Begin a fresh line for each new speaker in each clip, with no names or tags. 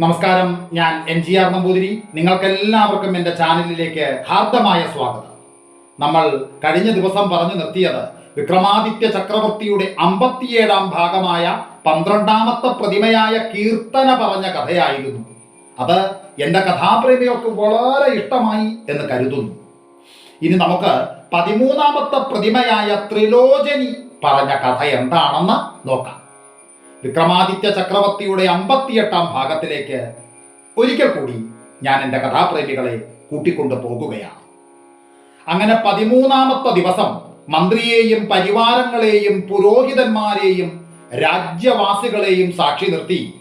നമസ്കാരം ഞാൻ N G R Namboothiri. നിങ്ങൾക്കെല്ലാവർക്കും എന്റെ ചാനലിലേക്ക് ഹാർദമായ സ്വാഗതം. നമ്മൾ കഴിഞ്ഞ ദിവസം പറഞ്ഞു നിർത്തിയത് വിക്രമാദിത്യ ചക്രവർത്തിയുടെ അമ്പത്തിയേഴാം ഭാഗമായ പന്ത്രണ്ടാമത്തെ പ്രതിമയായ കീർത്തന പറഞ്ഞ കഥയായിരുന്നു. അത് എന്റെ കഥാപ്രേമികൾക്ക് വളരെ ഇഷ്ടമായി എന്ന് കരുതുന്നു. ഇനി നമുക്ക് പതിമൂന്നാമത്തെ പ്രതിമയായ ത്രിലോചനി പറഞ്ഞ കഥ എന്താണെന്ന് നോക്കാം. വിക്രമാദിത്യ ചക്രവർത്തിയുടെ അമ്പത്തിയെട്ടാം ഭാഗത്തിലേക്ക് ഒരിക്കൽ കൂടി ഞാൻ എന്റെ കഥാപ്രേമികളെ കൂട്ടിക്കൊണ്ടു പോകുകയാണ്. അങ്ങനെ പതിമൂന്നാമത്തെ ദിവസം മന്ത്രിയെയും പരിവാരങ്ങളെയും പുരോഹിതന്മാരെയും രാജ്യവാസികളെയും സാക്ഷി നിർത്തി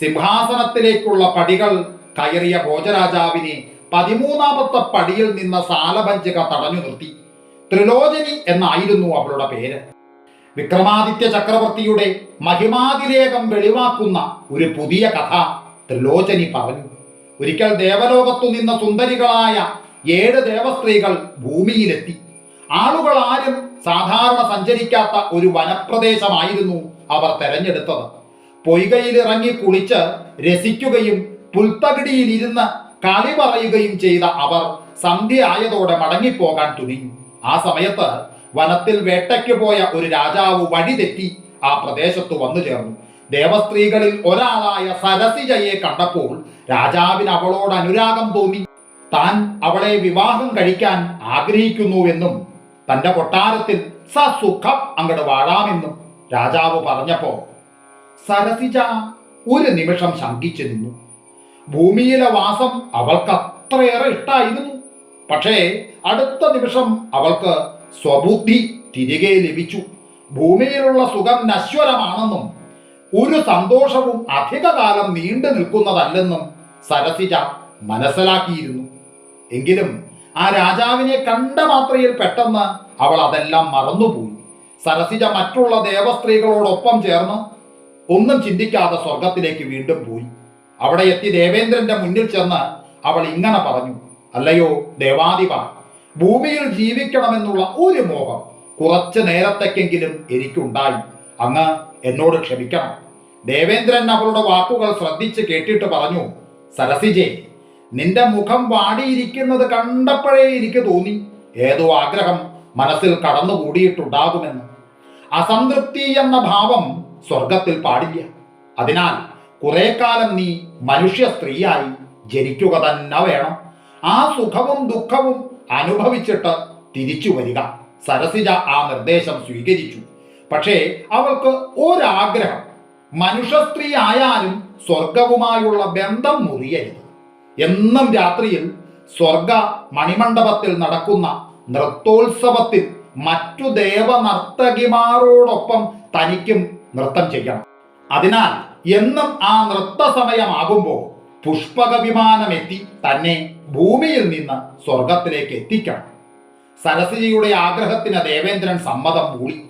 സിംഹാസനത്തിലേക്കുള്ള പടികൾ കയറിയ ഭോജരാജാവിനെ പതിമൂന്നാമത്തെ പടിയിൽ നിന്ന് സാലപഞ്ചക തടഞ്ഞു നിർത്തി. ത്രിലോചനി എന്നായിരുന്നു അവളുടെ പേര്. വിക്രമാദിത്യ ചക്രവർത്തിയുടെ മഹിമാതിലേകം വെളിവാക്കുന്ന ഒരു പുതിയ കഥ ത്രിലോചനി പറഞ്ഞു. ഒരിക്കൽ ദേവലോകത്തു നിന്ന സുന്ദരികളായ ഏഴ് ദേവസ്ത്രീകൾ ഭൂമിയിലെത്തി. ആളുകൾ ആരും സാധാരണ സഞ്ചരിക്കാത്ത ഒരു വനപ്രദേശമായിരുന്നു അവർ തെരഞ്ഞെടുത്തത്. പൊയ്കയിലിറങ്ങി കുളിച്ച് രസിക്കുകയും പുൽത്തകിടിയിൽ ഇരുന്ന് കളി പറയുകയും ചെയ്ത അവർ സന്ധ്യ ആയതോടെ മടങ്ങിപ്പോകാൻ തുനിഞ്ഞു ആ സമയത്ത് വനത്തിൽ വേട്ടയ്ക്ക് പോയ ഒരു രാജാവ് വഴിതെറ്റി ആ പ്രദേശത്ത് വന്നു ചേർന്നു. ദേവസ്ത്രീകളിൽ ഒരാളായ സരസിജയെ കണ്ടപ്പോൾ രാജാവിന് അവളോട് അനുരാഗം തോന്നി. താൻ അവളെ വിവാഹം കഴിക്കാൻ ആഗ്രഹിക്കുന്നുവെന്നും തന്റെ കൊട്ടാരത്തിൽ സസുഖം അങ്ങോട്ട് വാഴാമെന്നും രാജാവ് പറഞ്ഞപ്പോ സരസിജ ഒരു നിമിഷം ശങ്കിച്ചു നിന്നു. ഭൂമിയിലെ വാസം അവൾക്ക് അത്രയേറെ ഇഷ്ടായിരുന്നു. പക്ഷേ അടുത്ത നിമിഷം അവൾക്ക് സ്വബുദ്ധി തിരികെ ലഭിച്ചു. ഭൂമിയിലുള്ള സുഖം നശ്വരമാണെന്നും ഒരു സന്തോഷവും അധികകാലം നീണ്ടു നിൽക്കുന്നതല്ലെന്നും സരസിജ മനസ്സിലാക്കിയിരുന്നു. എങ്കിലും ആ രാജാവിനെ കണ്ട മാത്രയിൽ പെട്ടെന്ന് അവൾ അതെല്ലാം മറന്നുപോയി. സരസിജ മറ്റുള്ള ദേവസ്ത്രീകളോടൊപ്പം ചേർന്ന് ഒന്നും ചിന്തിക്കാതെ സ്വർഗത്തിലേക്ക് വീണ്ടും പോയി. അവിടെ എത്തി ദേവേന്ദ്രന്റെ മുന്നിൽ ചെന്ന് അവൾ ഇങ്ങനെ പറഞ്ഞു അല്ലയോ ദേവാദിവ ഭൂമിയിൽ ജീവിക്കണമെന്നുള്ള ഒരു മോഹം കുറച്ച് നേരത്തേക്കെങ്കിലും എനിക്കുണ്ടായി. അങ്ങ് എന്നോട് ക്ഷമിക്കണം. ദേവേന്ദ്രൻ അവളുടെ വാക്കുകൾ ശ്രദ്ധിച്ച് കേട്ടിട്ട് പറഞ്ഞു സരസിജെ നിന്റെ മുഖം വാടിയിരിക്കുന്നത് കണ്ടപ്പോഴേ എനിക്ക് തോന്നി. ഏതോ ആഗ്രഹം മനസ്സിൽ കടന്നുകൂടിയിട്ടുണ്ടാകുമെന്ന്. അസംതൃപ്തി എന്ന ഭാവം സ്വർഗത്തിൽ പാടില്ല. അതിനാൽ കുറെ കാലം നീ മനുഷ്യ സ്ത്രീയായി ജനിക്കുക തന്നെ വേണം. ആ സുഖവും ദുഃഖവും അനുഭവിച്ചിട്ട് തിരിച്ചു വരിക. സരസിജ ആ നിർദ്ദേശം സ്വീകരിച്ചു. പക്ഷേ അവൾക്ക് ഒരാഗ്രഹം. മനുഷ്യ സ്ത്രീ ആയാലും സ്വർഗവുമായുള്ള ബന്ധം മുറിയരുത്. എന്നും രാത്രിയിൽ സ്വർഗ മണിമണ്ഡപത്തിൽ നടക്കുന്ന നൃത്തോത്സവത്തിൽ മറ്റു ദേവനർത്തകിമാരോടൊപ്പം തനിക്കും നൃത്തം ചെയ്യണം. അതിനാൽ എന്നും ആ നൃത്ത സമയമാകുമ്പോൾ പുഷ്പക തന്നെ ഭൂമിയിൽ നിന്ന് സ്വർഗത്തിലേക്ക് എത്തിക്കണം. സരസ്വതിയുടെ ആഗ്രഹത്തിന് ദേവേന്ദ്രൻ സമ്മതം മൂളി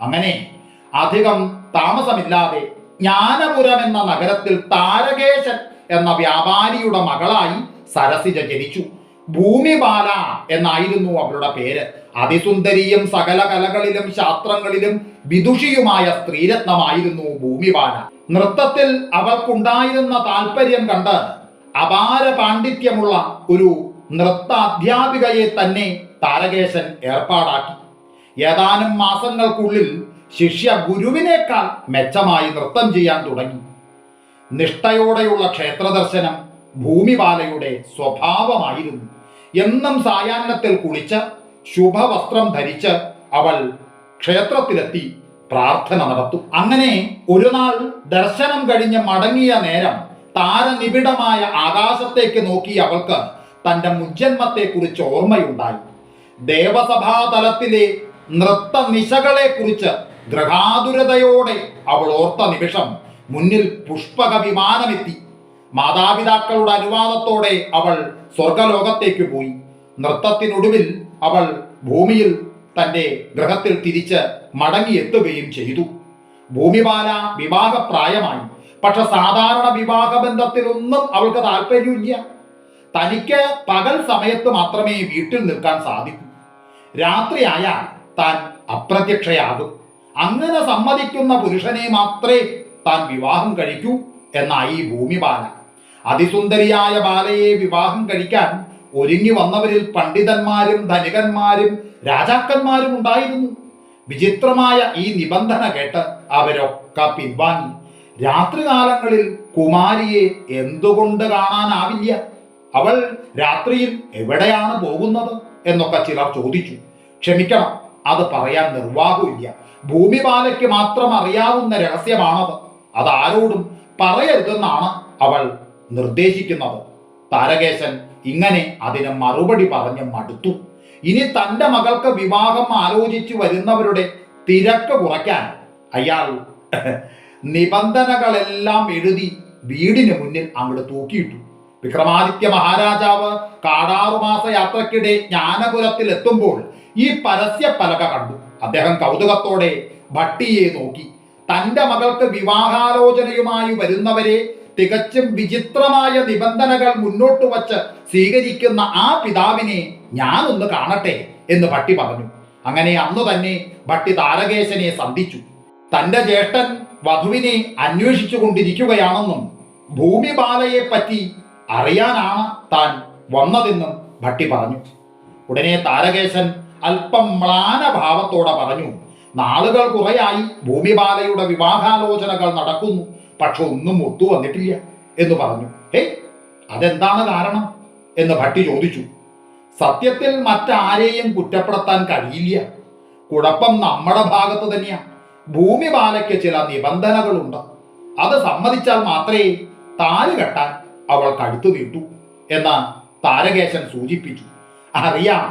അങ്ങനെ അധികം താമസമില്ലാതെ ജ്ഞാനപുരം എന്ന നഗരത്തിൽ താരകേശൻ എന്ന വ്യാപാരിയുടെ മകളായി സരസിജ ജനിച്ചു. ഭൂമിബാല എന്നായിരുന്നു അവരുടെ പേര്. അതിസുന്ദരിയും സകല കലകളിലും ശാസ്ത്രങ്ങളിലും വിദുഷിയുമായ സ്ത്രീരത്നമായിരുന്നു ഭൂമിബാല നൃത്തത്തിൽ അവർക്കുണ്ടായിരുന്ന താല്പര്യം കണ്ട് അപാര പാണ്ഡിത്യമുള്ള ഒരു നൃത്ത അധ്യാപികയെ തന്നെ താരകേശൻ ഏർപ്പാടാക്കി. ഏതാനും മാസങ്ങൾക്കുള്ളിൽ ശിഷ്യ ഗുരുവിനേക്കാൾ മെച്ചമായി നൃത്തം ചെയ്യാൻ തുടങ്ങി. നിഷ്ഠയോടെയുള്ള ക്ഷേത്രദർശനം ഭൂമിബാലയുടെ സ്വഭാവമായിരുന്നു. എന്നും സായാഹ്നത്തിൽ കുളിച്ച് ശുഭവസ്ത്രം ധരിച്ച് അവൾ ക്ഷേത്രത്തിലെത്തി പ്രാർത്ഥന നടത്തും. അങ്ങനെ ഒരു നാൾ ദർശനം കഴിഞ്ഞ് മടങ്ങിയ നേരം താരനിബിഡമായ ആകാശത്തേക്ക് നോക്കി അവൾക്ക് തന്റെ മുജ്ജന്മത്തെക്കുറിച്ച് ഓർമ്മയുണ്ടായി. ദേവസഭാതലത്തിലെ നൃത്ത നിശകളെ കുറിച്ച് ഗ്രഹാതുരതയോടെ അവൾ ഓർത്ത നിമിഷം മുന്നിൽ പുഷ്പക വിമാനമെത്തി മാതാപിതാക്കളുടെ അനുവാദത്തോടെ അവൾ സ്വർഗലോകത്തേക്ക് പോയി. നൃത്തത്തിനൊടുവിൽ അവൾ ഭൂമിയിൽ തന്റെ ഗ്രഹത്തിൽ തിരിച്ച് മടങ്ങിയെത്തുകയും ചെയ്തു. ഭൂമിബാല വിവാഹപ്രായമായി. പക്ഷെ സാധാരണ വിവാഹ ബന്ധത്തിലൊന്നും അവൾക്ക് താല്പര്യമില്ല. തനിക്ക് പകൽ സമയത്ത് മാത്രമേ വീട്ടിൽ നിൽക്കാൻ സാധിക്കൂ. രാത്രിയായാൽ താൻ അപ്രത്യക്ഷയാകും. അങ്ങനെ സമ്മതിക്കുന്ന പുരുഷനെ മാത്രമേ താൻ വിവാഹം കഴിക്കൂ എന്നായി ഭൂമിബാല അതിസുന്ദരിയായ ബാലയെ വിവാഹം കഴിക്കാൻ ഒരുങ്ങി വന്നവരിൽ പണ്ഡിതന്മാരും ധനികന്മാരും രാജാക്കന്മാരും ഉണ്ടായിരുന്നു. വിചിത്രമായ ഈ നിബന്ധന കേട്ട് അവരൊക്കെ പിൻവാങ്ങി. രാത്രികാലങ്ങളിൽ കുമാരിയെ എന്തുകൊണ്ട് കാണാനാവില്ല? അവൾ രാത്രിയിൽ എവിടെയാണ് പോകുന്നത്? എന്നൊക്കെ ചിലർ ചോദിച്ചു. ക്ഷമിക്കണം അത് പറയാൻ നിർവാഹമില്ല ഭൂമിപാലയ്ക്ക് മാത്രം അറിയാവുന്ന രഹസ്യമാണത്. അതാരോടും പറയരുതെന്നാണ് അവൾ നിർദ്ദേശിക്കുന്നത്. താരകേശൻ ഇങ്ങനെ അതിന് മറുപടി പറഞ്ഞ് മടുത്തു. ഇനി തന്റെ മകൾക്ക് വിവാഹം ആലോചിച്ചു വരുന്നവരുടെ തിരക്ക് കുറയ്ക്കാൻ അയാൾ നിബന്ധനകളെല്ലാം എഴുതി വീടിന് മുന്നിൽ അങ്ങോട്ട് തൂക്കിയിട്ടു. വിക്രമാദിത്യ മഹാരാജാവ് കാടാറുമാസ യാത്രക്കിടെ ജ്ഞാനപുരത്തിൽ എത്തുമ്പോൾ ഈ പരസ്യ പലക കണ്ടു. അദ്ദേഹം കൗതുകത്തോടെ ഭട്ടിയെ നോക്കി. തന്റെ മകൾക്ക് വിവാഹാലോചനയുമായി വരുന്നവരെ തികച്ചും വിചിത്രമായ നിബന്ധനകൾ മുന്നോട്ട് വച്ച് സ്വീകരിക്കുന്ന ആ പിതാവിനെ ഞാനൊന്ന് കാണട്ടെ എന്ന് ഭട്ടി പറഞ്ഞു. അങ്ങനെ അന്നു തന്നെ ഭട്ടി താരകേശനെ സന്ധിച്ചു. തന്റെ ജ്യേഷ്ഠൻ വധുവിനെ അന്വേഷിച്ചു കൊണ്ടിരിക്കുകയാണെന്നും ഭൂമിബാലയെ പറ്റി അറിയാനാണ് താൻ വന്നതെന്നും ഭട്ടി പറഞ്ഞു. ഉടനെ താരകേശൻ അല്പം മ്ലാനഭാവത്തോടെ പറഞ്ഞു നാളുകൾ കുറയായി ഭൂമിബാലയുടെ വിവാഹാലോചനകൾ നടക്കുന്നു പക്ഷെ ഒന്നും ഒത്തു വന്നിട്ടില്ല എന്ന് പറഞ്ഞു. ഹേ അതെന്താണ് കാരണം? എന്ന് ഭട്ടി ചോദിച്ചു. സത്യത്തിൽ മറ്റാരെയും കുറ്റപ്പെടുത്താൻ കഴിയില്ല. കുഴപ്പം നമ്മുടെ ഭാഗത്ത് തന്നെയാ. ഭൂമിബാലയ്ക്ക് ചില നിബന്ധനകളുണ്ട്. അത് സമ്മതിച്ചാൽ മാത്രമേ താൽ കെട്ടാൻ അവൾ കഴുത്തു നീട്ടു എന്ന് താരകേശൻ സൂചിപ്പിച്ചു. അറിയാം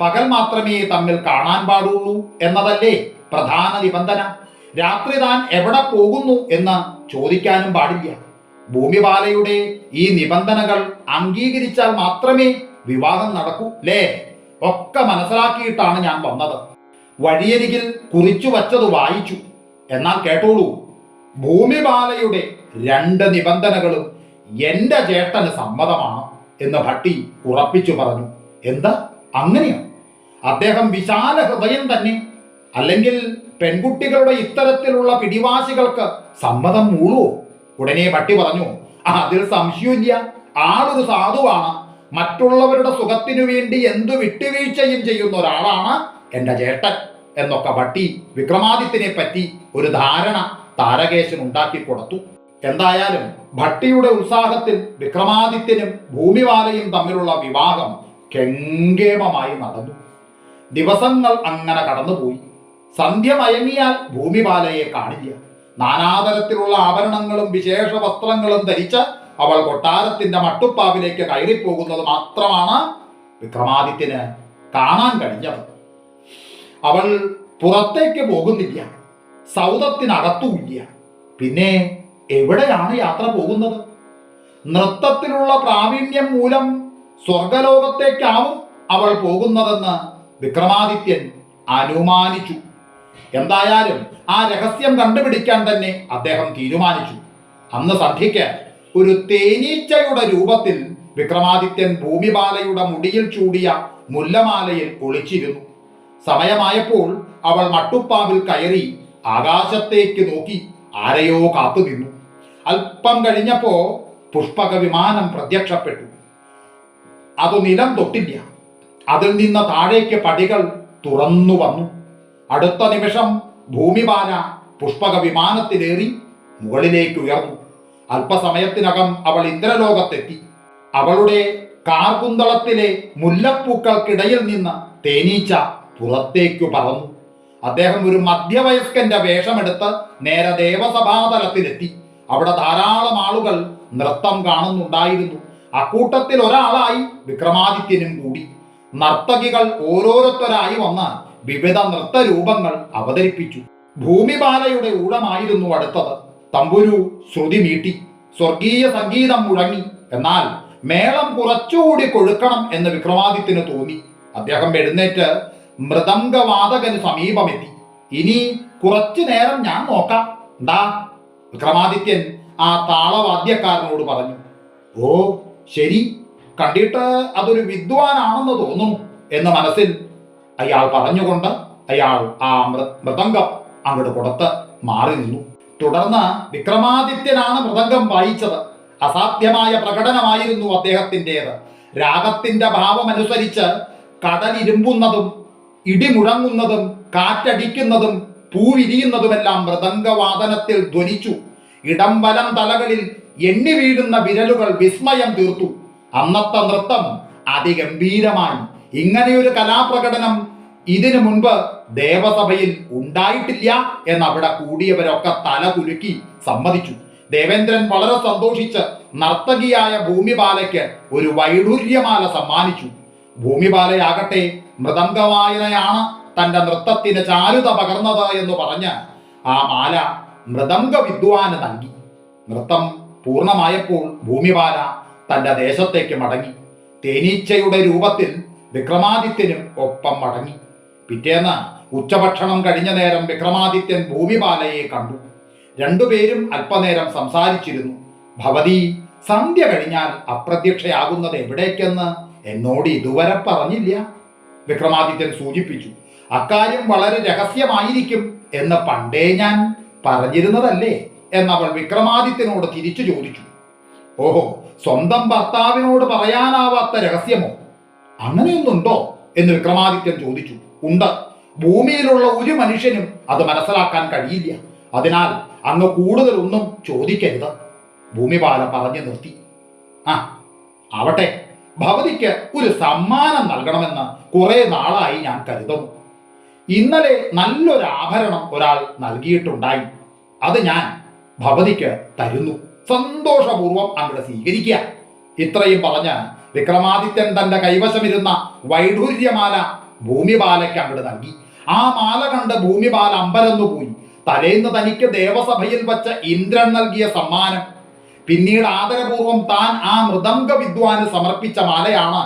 പകൽ മാത്രമേ തമ്മിൽ കാണാൻ പാടുള്ളൂ എന്നതല്ലേ പ്രധാന നിബന്ധന. രാത്രി താൻ എവിടെ പോകുന്നു എന്ന് ചോദിക്കാനും പാടില്ല. ഭൂമിപാലയുടെ ഈ നിബന്ധനകൾ അംഗീകരിച്ചാൽ മാത്രമേ വിവാഹം നടക്കൂ ലേ ഒക്കെ മനസ്സിലാക്കിയിട്ടാണ് ഞാൻ വന്നത്. വഴിയരികിൽ കുറിച്ചു വച്ചത് വായിച്ചു. എന്നാൽ കേട്ടോളൂ ഭൂമിബാലയുടെ രണ്ട് നിബന്ധനകളും എന്റെ ചേട്ടന് സമ്മതമാണ് എന്ന് ഭട്ടി ഉറപ്പിച്ചു പറഞ്ഞു. എന്താ? അങ്ങനെയാ? അദ്ദേഹം വിശാല ഹൃദയം തന്നെ. അല്ലെങ്കിൽ പെൺകുട്ടികളുടെ ഇത്തരത്തിലുള്ള പിടിവാശികൾക്ക് സമ്മതം മൂളുവോ? ഉടനെ ഭട്ടി പറഞ്ഞു "ആ, അതിൽ സംശയമില്ല ആളൊരു സാധുവാണ്. മറ്റുള്ളവരുടെ സുഖത്തിനു വേണ്ടി എന്തു വിട്ടുവീഴ്ചയും ചെയ്യുന്ന ഒരാളാണ് എന്റെ ചേട്ടൻ എന്നൊക്കെ വട്ടി വിക്രമാദിത്യനെ പറ്റി ഒരു ധാരണ താരകേശൻ ഉണ്ടാക്കി കൊടുത്തു. എന്തായാലും ഭട്ടിയുടെ ഉത്സാഹത്തിൽ വിക്രമാദിത്യനും ഭൂമിവാലയും തമ്മിലുള്ള വിവാഹം കെങ്കേമമായി നടന്നു. ദിവസങ്ങൾ അങ്ങനെ കടന്നുപോയി. സന്ധ്യ മയങ്ങിയാൽ ഭൂമിപാലയെ കാണില്ല. നാനാതരത്തിലുള്ള ആഭരണങ്ങളും വിശേഷ വസ്ത്രങ്ങളും ധരിച്ച് അവൾ കൊട്ടാരത്തിന്റെ മട്ടുപ്പാവിലേക്ക് കയറിപ്പോകുന്നത് മാത്രമാണ് വിക്രമാദിത്യന് കാണാൻ കഴിഞ്ഞത്. അവൾ പുറത്തേക്ക് പോകുന്നില്ല. സൗദത്തിനകത്തുമില്ല. പിന്നെ എവിടെയാണ് യാത്ര പോകുന്നത്? നൃത്തത്തിലുള്ള പ്രാവീണ്യം മൂലം സ്വർഗലോകത്തേക്കാവും അവൾ പോകുന്നതെന്ന് വിക്രമാദിത്യൻ അനുമാനിച്ചു. എന്തായാലും ആ രഹസ്യം കണ്ടുപിടിക്കാൻ തന്നെ അദ്ദേഹം തീരുമാനിച്ചു. അന്ന് സന്ധ്യയ്ക്ക് ഒരു തേനീച്ചയുടെ രൂപത്തിൽ വിക്രമാദിത്യൻ ഭൂമിബാലയുടെ മുടിയിൽ ചൂടിയ മുല്ലമാലയിൽ ഒളിച്ചിരുന്നു. സമയമായപ്പോൾ അവൾ മട്ടുപ്പാവിൽ കയറി ആകാശത്തേക്ക് നോക്കി ആരെയോ കാത്തു നിന്നു. അല്പം കഴിഞ്ഞപ്പോ പുഷ്പക വിമാനം പ്രത്യക്ഷപ്പെട്ടു. അത് നിലം തൊട്ടില്ല. അതിൽ നിന്ന് താഴേക്ക് പടികൾ തുറന്നു വന്നു. അടുത്ത നിമിഷം ഭൂമിപാല പുഷ്പക വിമാനത്തിലേറി മുകളിലേക്ക് ഉയർന്നു. അല്പസമയത്തിനകം അവൾ ഇന്ദ്രലോകത്തെത്തി. അവളുടെ കാർകുന്തളത്തിലെ മുല്ലപ്പൂക്കൾക്കിടയിൽ നിന്ന് തേനീച്ച പുറത്തേക്കു പറന്നു. അദ്ദേഹം ഒരു മധ്യവയസ്കന്റെ വേഷമെടുത്ത് നേരെ ദേവസഭാതലത്തിലെത്തി. അവിടെ ധാരാളം ആളുകൾ നൃത്തം കാണുന്നുണ്ടായിരുന്നു. അക്കൂട്ടത്തിൽ ഒരാളായി വിക്രമാദിത്യനും കൂടി. നർത്തകികൾ ഓരോരുത്തരായി വന്ന് വിവിധ നൃത്തരൂപങ്ങൾ അവതരിപ്പിച്ചു. ഭൂമിബാലയുടെ ഊഴമായിരുന്നു അടുത്തത്. തമ്പുരു ശ്രുതി മീട്ടി സ്വർഗീയ സംഗീതം മുഴങ്ങി. എന്നാൽ മേളം കുറച്ചുകൂടി കൊഴുക്കണം എന്ന് വിക്രമാദിത്യന് തോന്നി. അദ്ദേഹം എഴുന്നേറ്റ് മൃദംഗവാദകന് സമീപമെത്തി. ഇനി കുറച്ചു നേരം ഞാൻ നോക്കാം. എന്താ? വിക്രമാദിത്യൻ ആ താളവാദ്യക്കാരനോട് പറഞ്ഞു ഓ ശരി. കണ്ടിട്ട് അതൊരു വിദ്വാനാണെന്ന് തോന്നുന്നു എന്ന് മനസ്സിൽ അയാൾ പറഞ്ഞുകൊണ്ട് അയാൾ ആ മൃദംഗം അങ്ങോട്ട് കൊടുത്ത് മാറി നിന്നു. തുടർന്ന് വിക്രമാദിത്യനാണ് മൃദംഗം വായിച്ചത്. അസാധ്യമായ പ്രകടനമായിരുന്നു അദ്ദേഹത്തിന്റെത്. രാഗത്തിന്റെ ഭാവമനുസരിച്ച് കടലിരുമ്പുന്നതും ഇടിമുഴങ്ങുന്നതും കാറ്റടിക്കുന്നതും പൂവിരിയുന്നതുമെല്ലാം മൃദംഗവാദനത്തിൽ ധ്വനിച്ചു. ഇടംബലം തലകളിൽ എണ്ണി വീഴുന്ന വിരലുകൾ വിസ്മയം തീർത്തു. അന്നത്തെ നൃത്തം അതിഗംഭീരമായി. ഇങ്ങനെയൊരു കലാപ്രകടനം ഇതിനു മുൻപ് ദേവസഭയിൽ ഉണ്ടായിട്ടില്ല എന്ന് അവിടെ കൂടിയവരൊക്കെ തല കുലുക്കി സമ്മതിച്ചു. ദേവേന്ദ്രൻ വളരെ സന്തോഷിച്ച് നർത്തകിയായ ഭൂമിബാലയ്ക്ക് ഒരു വൈഡൂര്യമാല സമ്മാനിച്ചു. ഭൂമിബാലയാകട്ടെ മൃദംഗവായനയാണ് തന്റെ നൃത്തത്തിന് ചാരുത പകർന്നത് എന്ന് പറഞ്ഞ് ആ മാല മൃദംഗ വിദ്വാന് നൽകി. നൃത്തം പൂർണമായപ്പോൾ ഭൂമിപാല തന്റെ ദേശത്തേക്ക് മടങ്ങി. തേനീച്ചയുടെ രൂപത്തിൽ വിക്രമാദിത്യനും ഒപ്പം മടങ്ങി. പിറ്റേന്ന് ഉച്ചഭക്ഷണം കഴിഞ്ഞ നേരം വിക്രമാദിത്യൻ ഭൂമിപാലയെ കണ്ടു. രണ്ടുപേരും അല്പനേരം സംസാരിച്ചിരുന്നു. ഭവതി സന്ധ്യ കഴിഞ്ഞാൽ അപ്രത്യക്ഷയാകുന്നത് എവിടേക്കെന്ന് എന്നോട് ഇതുവരെ പറഞ്ഞില്ല. വിക്രമാദിത്യൻ സൂചിപ്പിച്ചു അക്കാര്യം വളരെ രഹസ്യമായിരിക്കും എന്ന് പണ്ടേ ഞാൻ പറഞ്ഞിരുന്നതല്ലേ? എന്നവൾ വിക്രമാദിത്യനോട് തിരിച്ചു ചോദിച്ചു ഓഹോ സ്വന്തം ഭർത്താവിനോട് പറയാനാവാത്ത രഹസ്യമോ? അങ്ങനെയൊന്നുണ്ടോ? എന്ന് വിക്രമാദിത്യൻ ചോദിച്ചു ഉണ്ട്. ഭൂമിയിലുള്ള ഒരു മനുഷ്യനും അത് മനസ്സിലാക്കാൻ കഴിയില്ല. അതിനാൽ അങ്ങ് കൂടുതലൊന്നും ചോദിക്കരുത്. ഭൂമിപാല പറഞ്ഞു നിർത്തി ആ ആവട്ടെ. ഭവതിക്ക് ഒരു സമ്മാനം നൽകണമെന്ന് കുറെ നാളായി ഞാൻ കരുതും ഇന്നലെ നല്ലൊരു ആഭരണം ഒരാൾ നൽകിയിട്ടുണ്ടായി. അത് ഞാൻ ഭവതിക്ക് തരുന്നു. സന്തോഷപൂർവം അവിടെ സ്വീകരിക്കുക. ഇത്രയും പറഞ്ഞ് വിക്രമാദിത്യൻ തന്റെ കൈവശമിരുന്ന വൈഡൂര്യമാല ഭൂമിബാലയ്ക്ക് അങ്ങോട്ട് നൽകി. ആ മാല കണ്ട് ഭൂമിബാല അമ്പരന്നു പോയി തലേന്ന് തനിക്ക് ദേവസഭയിൽ വച്ച ഇന്ദ്രൻ നൽകിയ സമ്മാനം പിന്നീട് ആദരപൂർവം താൻ ആ മൃദംഗ വിദ്വാന് സമർപ്പിച്ച മാലയാണ്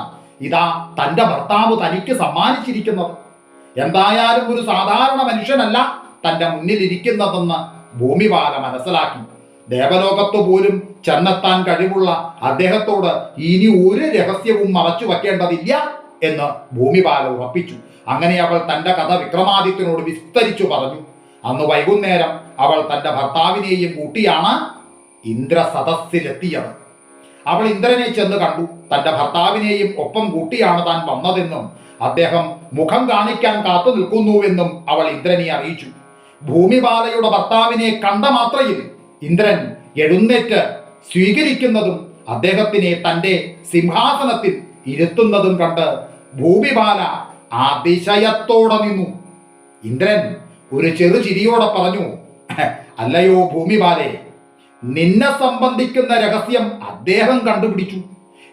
ഇതാ തന്റെ ഭർത്താവ് തനിക്ക് സമ്മാനിച്ചിരിക്കുന്നത്. എന്തായാലും ഒരു സാധാരണ മനുഷ്യനല്ല തന്റെ മുന്നിലിരിക്കുന്നതെന്ന് ഭൂമിപാല മനസ്സിലാക്കി. ദേവലോകത്തു പോലും ചെന്നെത്താൻ കഴിവുള്ള അദ്ദേഹത്തോട് ഇനി ഒരു രഹസ്യവും മറച്ചു വയ്ക്കേണ്ടതില്ല എന്ന് ഭൂമിപാല ഉറപ്പിച്ചു. അങ്ങനെ അവൾ തന്റെ കഥ വിക്രമാദിത്യനോട് വിസ്തരിച്ചു പറഞ്ഞു. അന്ന് വൈകുന്നേരം അവൾ തന്റെ ഭർത്താവിനെയും കൂട്ടിയാണ് ഇന്ദ്രസദസ്സിലെത്തിയത്. അവൾ ഇന്ദ്രനെ ചെന്ന് കണ്ടു. തന്റെ ഭർത്താവിനെയും ഒപ്പം കൂട്ടിയാണ് താൻ വന്നതെന്നും അദ്ദേഹം മുഖം കാണിക്കാൻ കാത്തു നിൽക്കുന്നുവെന്നും അവൾ ഇന്ദ്രനെ അറിയിച്ചു. ഭൂമിബാലയുടെ ഭർത്താവിനെ കണ്ട മാത്രയിൽ ഇന്ദ്രൻ എഴുന്നേറ്റ് സ്വീകരിക്കുന്നതും അദ്ദേഹത്തിനെ തന്റെ സിംഹാസനത്തിൽ ഇരുത്തുന്നതും കണ്ട് ഭൂമിബാല അതിശയത്തോടെ നിന്നു. ഇന്ദ്രൻ ഒരു ചെറു ചിരിയോടെ പറഞ്ഞു അല്ലയോ ഭൂമിബാലെ നിന്നെ സംബന്ധിക്കുന്ന രഹസ്യം അദ്ദേഹം കണ്ടുപിടിച്ചു.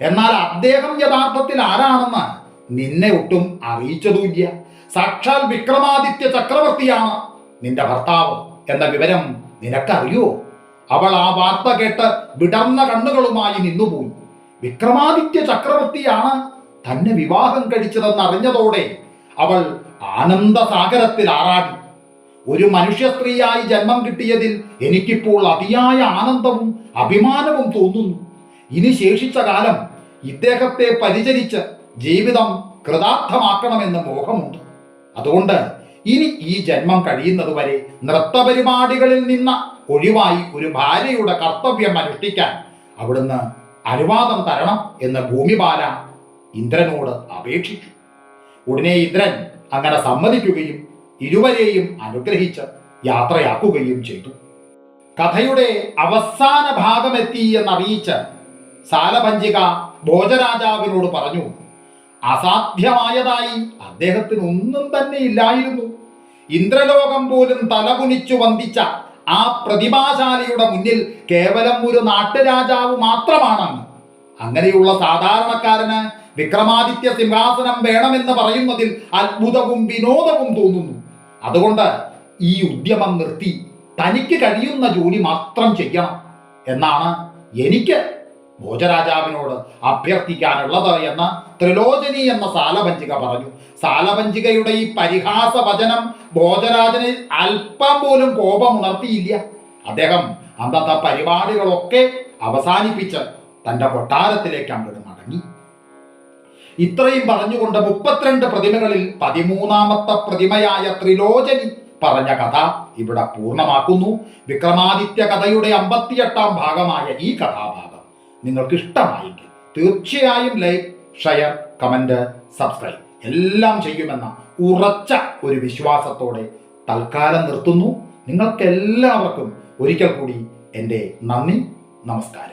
എന്നാൽ അദ്ദേഹം യഥാർത്ഥത്തിൽ ആരാണെന്ന് നിന്നെ ഒട്ടും അറിയിച്ചതുമില്ല. സാക്ഷാൽ വിക്രമാദിത്യ ചക്രവർത്തിയാണ് നിന്റെ ഭർത്താവ് എന്ന വിവരം നിനക്കറിയോ? അവൾ ആ വാർത്ത കേട്ട് വിടർന്ന കണ്ണുകളുമായി നിന്നുപോയി. വിക്രമാദിത്യ ചക്രവർത്തിയാണ് തന്നെ വിവാഹം കഴിച്ചതെന്ന് അറിഞ്ഞതോടെ അവൾ ആനന്ദസാഗരത്തിൽ ആറാടി. ഒരു മനുഷ്യ സ്ത്രീയായി ജന്മം കിട്ടിയതിൽ എനിക്കിപ്പോൾ അതിയായ ആനന്ദവും അഭിമാനവും തോന്നുന്നു. ഇനി ശേഷിച്ച കാലം ഇദ്ദേഹത്തെ പരിചരിച്ച് ജീവിതം കൃതാർത്ഥമാക്കണമെന്ന് മോഹമുണ്ട്. അതുകൊണ്ട് ഇനി ഈ ജന്മം കഴിയുന്നതുവരെ നൃത്തപരിപാടികളിൽ നിന്ന് ഒഴിവായി ഒരു ഭാര്യയുടെ കർത്തവ്യം അനുഷ്ഠിക്കാൻ അവിടുന്ന് അനുവാദം തരണം എന്ന് ഭൂമിബാല ഇന്ദ്രനോട് അപേക്ഷിച്ചു. ഉടനെ ഇന്ദ്രൻ അങ്ങനെ സമ്മതിക്കുകയും ഇരുവരെയും അനുഗ്രഹിച്ച് യാത്രയാക്കുകയും ചെയ്തു. കഥയുടെ അവസാന ഭാഗമെത്തി എന്നറിയിച്ച് സാലഭഞ്ചിക ഭോജരാജാവിനോട് പറഞ്ഞു അസാധ്യമായതായി അദ്ദേഹത്തിന് ഒന്നും തന്നെ ഇല്ലായിരുന്നു. ഇന്ദ്രലോകം പോലും തലകുനിച്ചു വന്ദിച്ച ആ പ്രതിഭാശാലിയുടെ മുന്നിൽ കേവലം ഒരു നാട്ടുരാജാവ് മാത്രമാണ് അങ്ങനെയുള്ള സാധാരണക്കാരന് വിക്രമാദിത്യ സിംഹാസനം വേണമെന്ന് പറയുന്നതിൽ അത്ഭുതവും വിനോദവും തോന്നുന്നു. അതുകൊണ്ട് ഈ ഉദ്യമം നിർത്തി തനിക്ക് കഴിയുന്ന ജോലി മാത്രം ചെയ്യണം എന്നാണ് എനിക്ക് ഭോജരാജാവിനോട് അഭ്യർത്ഥിക്കാനുള്ളത് എന്ന് ത്രിലോചനി എന്ന സാലഭഞ്ചിക പറഞ്ഞു. സാലഭഞ്ചികയുടെ ഈ പരിഹാസ വചനം ഭോജരാജന് അല്പം പോലും കോപം ഉണർത്തിയില്ല അദ്ദേഹം അന്നത്തെ പരിപാടികളൊക്കെ അവസാനിപ്പിച്ച് തന്റെ കൊട്ടാരത്തിലേക്ക് അങ്ങോട്ട് മടങ്ങി. ഇത്രയും പറഞ്ഞുകൊണ്ട് മുപ്പത്തിരണ്ട് പ്രതിമകളിൽ പതിമൂന്നാമത്തെ പ്രതിമയായ ത്രിലോചനി പറഞ്ഞ കഥ ഇവിടെ പൂർണമാക്കുന്നു. വിക്രമാദിത്യ കഥയുടെ അമ്പത്തിയെട്ടാം ഭാഗമായ ഈ കഥാഭാഗം നിങ്ങൾക്ക് ഇഷ്ടമായെങ്കിൽ തീർച്ചയായും ലൈക്ക് ഷെയർ കമന്റ് സബ്സ്ക്രൈബ് എല്ലാം ചെയ്യുമെന്ന ഉറച്ച ഒരു വിശ്വാസത്തോടെ തൽക്കാലം നിർത്തുന്നു. നിങ്ങൾക്കെല്ലാവർക്കും ഒരിക്കൽ കൂടി എന്റെ നന്ദി നമസ്കാരം.